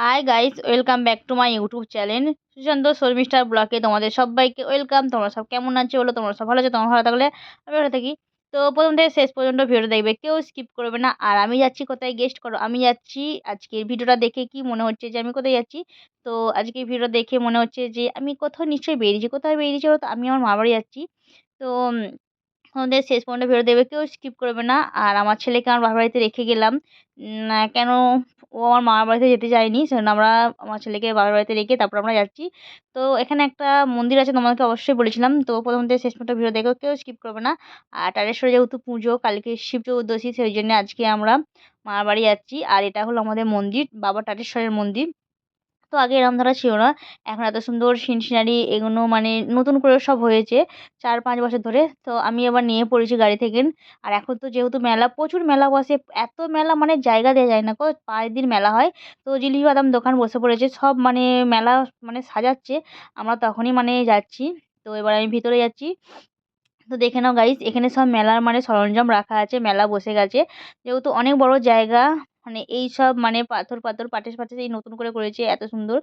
Hi guys welcome back to my YouTube channel Sushanta শর্মিষ্ঠার ব্লগে তোমাদের সবাইকে ওয়েলকাম তোমরা সব কেমন আছো বলো? তোমরা সব ভালো আছো? তোমার ভালো থাকলে আমি ভালো থাকি। তো প্রথম থেকে শেষ পর্যন্ত ভিডিওটা দেখবে, কেউ স্কিপ করবে না। আর আমি যাচ্ছি কোথায় গেস্ট করো? আমি যাচ্ছি আজকের ভিডিওটা দেখে কি মনে হচ্ছে যে আমি কোথায় যাচ্ছি? তো আজকের ভিডিওটা দেখে মনে হচ্ছে যে আমি কোথাও নিশ্চয়ই বেরিয়েছি। কোথায় বেরিয়েছি বলো তো? আমি আমার মা বাড়ি যাচ্ছি। তো তোমাদের শেষ পর্যন্ত ভিডিও দেবে। কেউ স্কিপ করবে না। আর আমার ছেলেকে আমার বাবার বাড়িতে রেখে গেলাম। কেন ও আমার মামার বাড়িতে যেতে চায়নি, সেজন্য আমরা আমার ছেলেকে বাবার বাড়িতে রেখে তারপর আমরা যাচ্ছি। তো এখানে একটা মন্দির আছে, তোমাদেরকে অবশ্যই বলেছিলাম। তো প্রথম থেকে শেষ পর্যন্ত ভিডিও দেখো, কেউ স্কিপ করবে না। আর টারেশ্বরে যেহেতু পুজো, কালকে শিব চতুর্দশী, সেই জন্য আজকে আমরা মামার বাড়ি যাচ্ছি। আর এটা হলো আমাদের মন্দির, বাবা টাটেশ্বরের মন্দির। তো আগে এরম ধরা ছিল না। এখন এত সুন্দর সিন সিনারি এগুলো মানে নতুন করে সব হয়েছে চার পাঁচ বছর ধরে। তো আমি এবার নিয়ে পড়েছি গাড়ি থেকে। আর এখন তো যেহেতু মেলা, প্রচুর মেলা বসে। এত মেলা মানে জায়গা দেওয়া যায় না কো পাঁচ দিন মেলা হয়। তো জিলিপি বাদাম দোকান বসে পড়েছে। সব মানে মেলা মানে সাজাচ্ছে। আমরা তখনই মানে যাচ্ছি। তো এবার আমি ভিতরে যাচ্ছি। তো দেখে নাও গাইস এখানে সব মেলার মানে সরঞ্জাম রাখা আছে। মেলা বসে গেছে। যেহেতু অনেক বড় জায়গা মানে এই সব মানে পাথর পাথর পাটেস পাটেস এই নতুন করে করেছে, এত সুন্দর।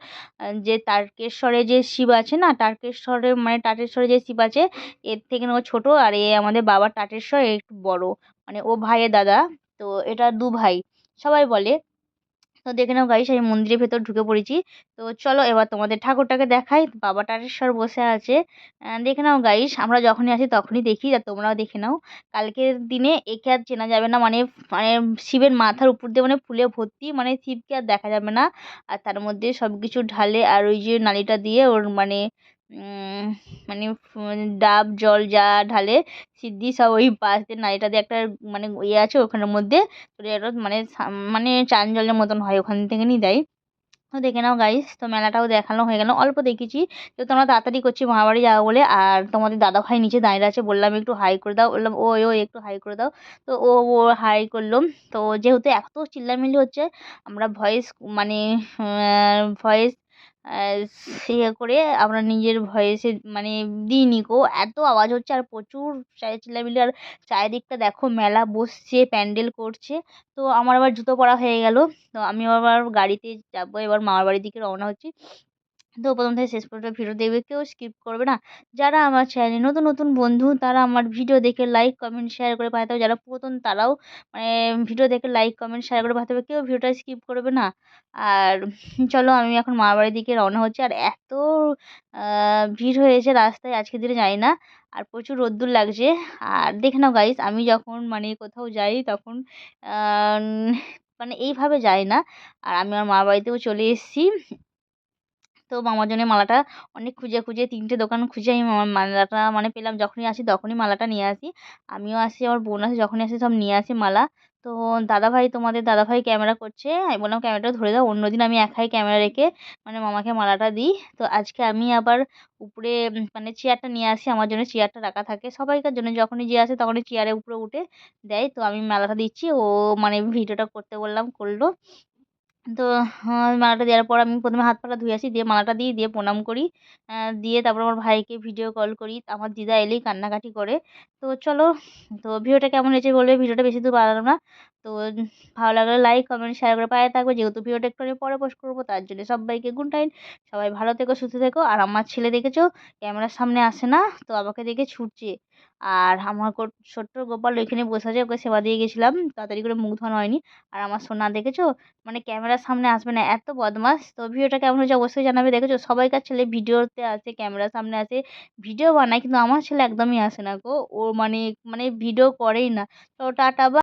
যে তারকেশ্বরে যে শিব আছে না, তারকেশ্বরে মানে টাটেশ্বরে যে শিব আছে, এর থেকে ও ছোট আর এ আমাদের বাবার টাটেশ্বর একটু বড়। মানে ও ভাইয়ের দাদা, তো এটা দু ভাই। সবাই বলে তো দেখে নাও গাইস আমি মন্দিরের ভেতর ঢুকে পড়েছি। তো চলো এবার তোমাদের ঠাকুরটাকে দেখাই, বাবা টারেশ্বর বসে আছে। দেখে নাও গাইস আমরা যখনই আসি তখনই দেখি, আর তোমরাও দেখে নাও। কালকের দিনে একে আর চেনা যাবে না মানে মানে শিবের মাথার উপর দিয়ে মানে ফুলে ভর্তি মানে শিবকে আর দেখা যাবে না। আর তার মধ্যে সব কিছু ঢালে আর ওই যে নালিটা দিয়ে ওর মানে মানে ডাব, জল যা ঢালে সিদ্ধি সব ওই পাশ দিয়ে নালিটা দিয়ে একটা মানে ইয়ে আছে ওখানের মধ্যে একটা মানে মানে চান জলের মতন হয় ওখান থেকে নিয়ে দেয় তো দেখে নাও গাইস তো মেলাটাও দেখানো হয়ে গেল। অল্প দেখেছি যেহেতু আমরা তাড়াতাড়ি করছি মামাবাড়ি যাব বলে। আর তোমাদের দাদা ভাই নিচে দাঁড়িয়ে আছে, বললাম একটু হাই করে দাও। বললাম ও ও একটু হাই করে দাও। তো ও ও হাই করল। তো যেহেতু এত চিল্লামিল্লি হচ্ছে, আমরা ভয়েস মানে ভয়েস ইয়ে করে আমরা নিজের ভয়েসে মানে দিইনি গো। এত আওয়াজ হচ্ছে আর প্রচুর চিল্লামিল্লি আর চারিদিকটা দেখো মেলা বসছে, প্যান্ডেল করছে। তো আমার আবার জুতো পরা হয়ে গেল। তো আমি আবার গাড়িতে যাব, এবার মামার বাড়ির দিকে রওনা হচ্ছি। তো প্রথম থেকে শেষ পর্যন্ত ভিডিও দেখবে, কেউ স্কিপ করবে না। যারা আমার চ্যানেলে নতুন নতুন বন্ধু, তারা আমার ভিডিও দেখে লাইক কমেন্ট শেয়ার করে পাঠাতে হবে। যারা পুরাতন, তারাও মানে ভিডিও দেখে লাইক কমেন্ট শেয়ার করে পাঠাতে হবে। কেউ ভিডিওটা স্কিপ করবে না। আর চলো, আমি এখন মামার বাড়ির দিকে রওনা হচ্ছি। আর এত ভিড় হয়েছে রাস্তায় আজকের দিনে যাই না। আর প্রচুর রোদ্দুর লাগছে। আর দেখে নাও গাইস আমি যখন মানে কোথাও যাই, তখন মানে এইভাবে যাই না। আর আমি আমার মামার বাড়িতেও চলে এসেছি। তো মামার জন্য মালাটা অনেক খুঁজে খুঁজে তিনটে দোকান খুঁজে আমি মালাটা মানে পেলাম যখনই আসি তখনই মালাটা নিয়ে আসি। আমিও আসি, আমার বোন আসে যখনই আসি সব নিয়ে আসি মালা। তো দাদাভাই তোমাদের দাদাভাই ক্যামেরা করছে, আমি বললাম ক্যামেরাটা ধরে দাও অন্য দিন আমি একাই ক্যামেরা রেখে মানে মামাকে মালাটা দিই। তো আজকে আমি আবার উপরে মানে চেয়ারটা নিয়ে আসি, আমার জন্য চেয়ারটা রাখা থাকে। সবাইকার জন্য যখনই যে আসে তখনই চেয়ারে উপরে উঠে দেয়। তো আমি মালাটা দিচ্ছি, ও মানে ভিডিওটা করতে বললাম, করল। তো মালাটা দেওয়ার পর আমি প্রথমে হাত পাটা ধুয়ে আসি, দিয়ে মালাটা দিই দিয়ে প্রণাম করি। দিয়ে তারপর আমার ভাইকে ভিডিও কল করি। আমার দিদা এলেই কান্নাকাটি করে। তো চলো, তো ভিডিওটা কেমন হয়েছে বলবে? ভিডিওটা বেশি দূর বাড়ালাম না। তো ভালো লাগলে লাইক কমেন্ট শেয়ার করে পায়ে থাকবে। যেহেতু ভিডিওটা একটু পরে পোস্ট করব, তার জন্য সবাইকে গুড নাইট সবাই ভালো থেকো, সুস্থ থেকো। আর আমার ছেলে দেখেছ? ক্যামেরার সামনে আসে না, তো আমাকে দেখে ছুটছে। আর আমার ছোট্ট গোপাল ওইখানে বসে আছে, ওকে সেবা দিয়ে গেছিলাম। তাড়াতাড়ি করে মুখ ধোয়ানো হয়নি। আর আমার সোনা দেখেছ? মানে ক্যামেরার সামনে আসবে না, এত বদমাস তো ভিডিওটা কেমন হয়েছে অবশ্যই জানাবে। দেখেছ? সবাইকার ছেলে ভিডিওতে আসে, ক্যামেরার সামনে আসে, ভিডিও বানায়, কিন্তু আমার ছেলে একদমই আসে না গো। ও মানে মানে ভিডিও করেই না। তো টাটা বা